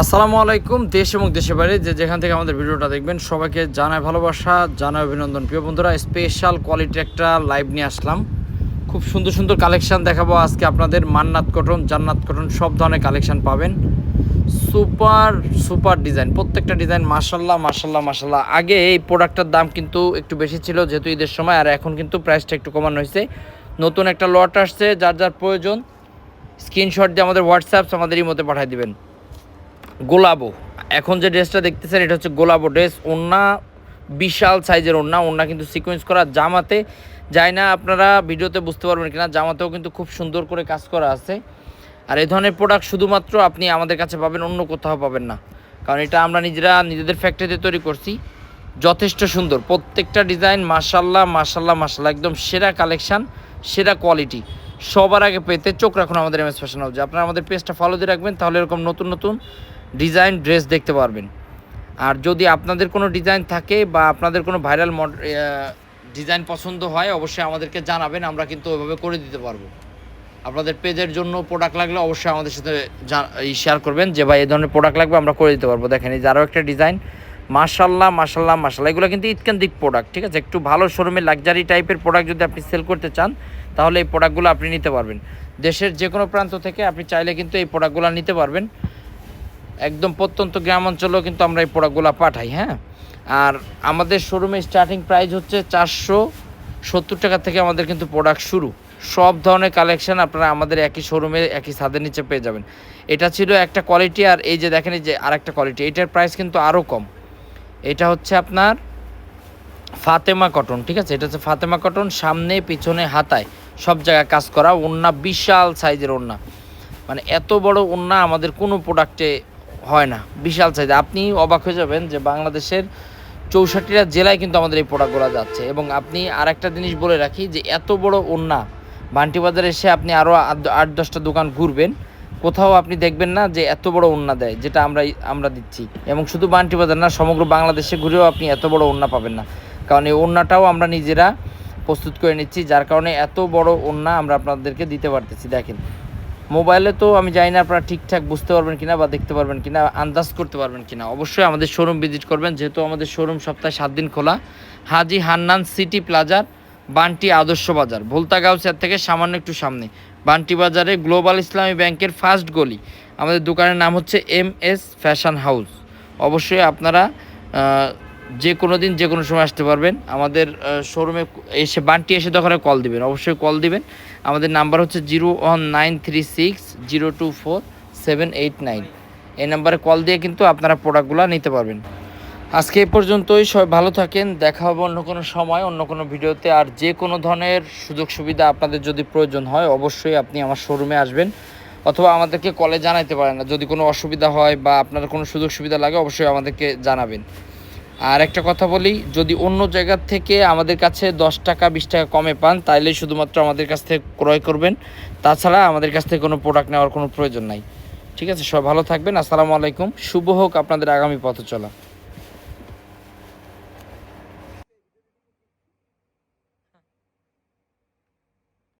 আসসালামু আলাইকুম, দেশ এবং দেশের বাইরে যে যেখান থেকে আমাদের ভিডিওটা দেখবেন, সবাইকে জানায় ভালোবাসা জানায় অভিনন্দন। প্রিয় বন্ধুরা স্পেশাল কোয়ালিটি একটা লাইভ নিয়ে আসলাম। খুব সুন্দর সুন্দর কালেকশান দেখাবো আজকে আপনাদের। মান্নাত কটন জান্নাত কটন সব ধরনের কালেকশান পাবেন। সুপার সুপার ডিজাইন প্রত্যেকটা ডিজাইন মাসাল্লাহ মাসাল্লাহ মাসাল্লাহ আগে এই প্রোডাক্টটার দাম কিন্তু একটু বেশি ছিল, যেহেতু ঈদের সময়, আর এখন কিন্তু প্রাইসটা একটু কমানো হয়েছে। নতুন একটা লট আসছে, যার যার প্রয়োজন। স্ক্রিনশট দিয়ে আমাদের হোয়াটসঅ্যাপস আমাদের মধ্যে পাঠিয়ে দিবেন। গোলাবো। এখন যে ড্রেসটা দেখতেছেন, এটা হচ্ছে গোলাবো ড্রেস। ওন্না বিশাল সাইজের ওন্না। ওন্না কিন্তু সিকোয়েন্স করা জামাতে যায় না। আপনারা ভিডিওতে বুঝতে পারবেন কিনা, জামাতেও কিন্তু খুব সুন্দর করে কাজ করা আছে। আর এই ধরনের প্রোডাক্ট শুধুমাত্র আপনি আমাদের কাছে পাবেন, অন্য কোথাও পাবেন না। কারণ এটা আমরা নিজেরা, নিজেদের ফ্যাক্টরিতে তৈরি করছি। যথেষ্ট সুন্দর। প্রত্যেকটা ডিজাইন মাসাল্লাহ মাসাল্লাহ মাসাল্লাহ একদম সেরা কালেকশান সেরা কোয়ালিটি সবার আগে পেতে চোখ রাখুন আমাদের এম এস ফ্যাশন হাউসে আপনারা আমাদের পেজটা ফলো দিয়ে রাখবেন, তাহলে এরকম নতুন নতুন ডিজাইন ড্রেস দেখতে পারবেন। আর যদি আপনাদের কোনো ডিজাইন থাকে বা আপনাদের কোনো ভাইরাল ডিজাইন পছন্দ হয়, অবশ্যই আমাদেরকে জানাবেন, আমরা কিন্তু ওইভাবে করে দিতে পারব। আপনাদের পেজের জন্য প্রোডাক্ট লাগলে অবশ্যই আমাদের সাথে শেয়ার করবেন যে, ভাই, এই ধরনের প্রোডাক্ট লাগবে, আমরা করে দিতে পারব। দেখেন, এই যে আরও একটা ডিজাইন। মাশাল্লাহ মাশাল্লাহ মাশাল্লাহ। এগুলো কিন্তু ঈদকেন্দ্রিক প্রোডাক্ট ঠিক আছে? একটু ভালো শোরুমে লাক্সারি টাইপের প্রোডাক্ট যদি আপনি সেল করতে চান, তাহলে এই প্রোডাক্টগুলো আপনি নিতে পারবেন। দেশের যে কোনো প্রান্ত থেকে আপনি চাইলে কিন্তু এই প্রোডাক্টগুলো নিতে পারবেন। একদম প্রত্যন্ত গ্রাম অঞ্চলেও কিন্তু আমরা এই প্রোডাক্টগুলো পাঠাই হ্যাঁ? আর আমাদের শোরুমে স্টার্টিং প্রাইস হচ্ছে চারশো সত্তর টাকা থেকে আমাদের কিন্তু প্রোডাক্ট শুরু। সব ধরনের কালেকশন আপনারা আমাদের একই শোরুমে একই ছাদের নিচে পেয়ে যাবেন। এটা ছিল একটা কোয়ালিটি আর এই যে দেখেন এই যে আরেকটা কোয়ালিটি এটার প্রাইস কিন্তু আরও কম। এটা হচ্ছে আপনার ফাতেমা কটন ঠিক আছে? এটা হচ্ছে ফাতেমা কটন সামনে, পিছনে, হাতায় সব জায়গায় কাজ করা। ওন্না বিশাল সাইজের ওন্না মানে এত বড় ওন্না আমাদের কোনো প্রোডাক্টে হয় না। বিশাল সাইজ আপনি অবাক হয়ে যাবেন যে বাংলাদেশের চৌষট্টিটা জেলায় কিন্তু আমাদের এই প্রোডাক্টগুলো যাচ্ছে এবং আপনি আর একটা জিনিস বলে রাখি যে এত বড় ওন্না বান্টি বাজারে এসে আপনি আরও আট দশটা দোকান ঘুরবেন, কোথাও আপনি দেখবেন না যে এত বড় ওন্না দেয়, যেটা আমরা আমরা দিচ্ছি। এবং শুধু বান্টি বাজার না, সমগ্র বাংলাদেশে ঘুরেও আপনি এত বড় ওন্না পাবেন না। কারণ এই ওন্নাটাও আমরা নিজেরা প্রস্তুত করে নিচ্ছি, যার কারণে এত বড় ওন্না আমরা আপনাদেরকে দিতে পারতেছি। দেখেন মোবাইলে তো আমি জানি না আপনারা ঠিকঠাক বুঝতে পারবেন কিনা বা দেখতে পারবেন কিনা, আন্দাজ করতে পারবেন কিনা। অবশ্যই আমাদের শোরুম ভিজিট করবেন, যেহেতু আমাদের শোরুম সপ্তাহে সাত দিন খোলা। হাজি হান্নান সিটি প্লাজার বান্টি আদর্শ বাজার ভোলতা গাউসিয়ার থেকে সামান্য একটু সামনে। বান্টি বাজারে গ্লোবাল ইসলামী ব্যাংকের ফার্স্ট গলি। আমাদের দোকানের নাম হচ্ছে এম এস ফ্যাশন হাউস। অবশ্যই আপনারা যে কোনো দিন, যে কোনো সময় আসতে পারবেন। আমাদের শোরুমে এসে বান্টি এসে দোকানে কল দিবেন, অবশ্যই কল দিবেন। আমাদের নাম্বার হচ্ছে zero one nine three six zero two four seven eight nine. এই নাম্বারে কল দিয়ে কিন্তু আপনারা প্রোডাক্টগুলো নিতে পারবেন। আজকে এই পর্যন্তই, সবাই ভালো থাকেন, দেখা হবে অন্য কোনো সময়, অন্য কোনো ভিডিওতে। আর যে কোনো ধরনের সুযোগ সুবিধা আপনাদের যদি প্রয়োজন হয়, অবশ্যই আপনি আমার শোরুমে আসবেন। অথবা আমাদেরকে কলে জানাইতে পারেন যদি কোনো অসুবিধা হয় বা আপনার কোনো সুযোগ সুবিধা লাগে, অবশ্যই আমাদেরকে জানাবেন। আর একটা কথা বলি, যদি অন্য জায়গার থেকে আমাদের কাছে দশ টাকা, বিশ টাকা কমে পান, তাইলে শুধুমাত্র আমাদের কাছ থেকে ক্রয় করবেন। তাছাড়া আমাদের কাছ থেকে কোনো প্রোডাক্ট নেওয়ার কোনো প্রয়োজন নাই। ঠিক আছে সব ভালো থাকবেন। আসসালামু আলাইকুম। শুভ হোক আপনাদের আগামী পথ চলা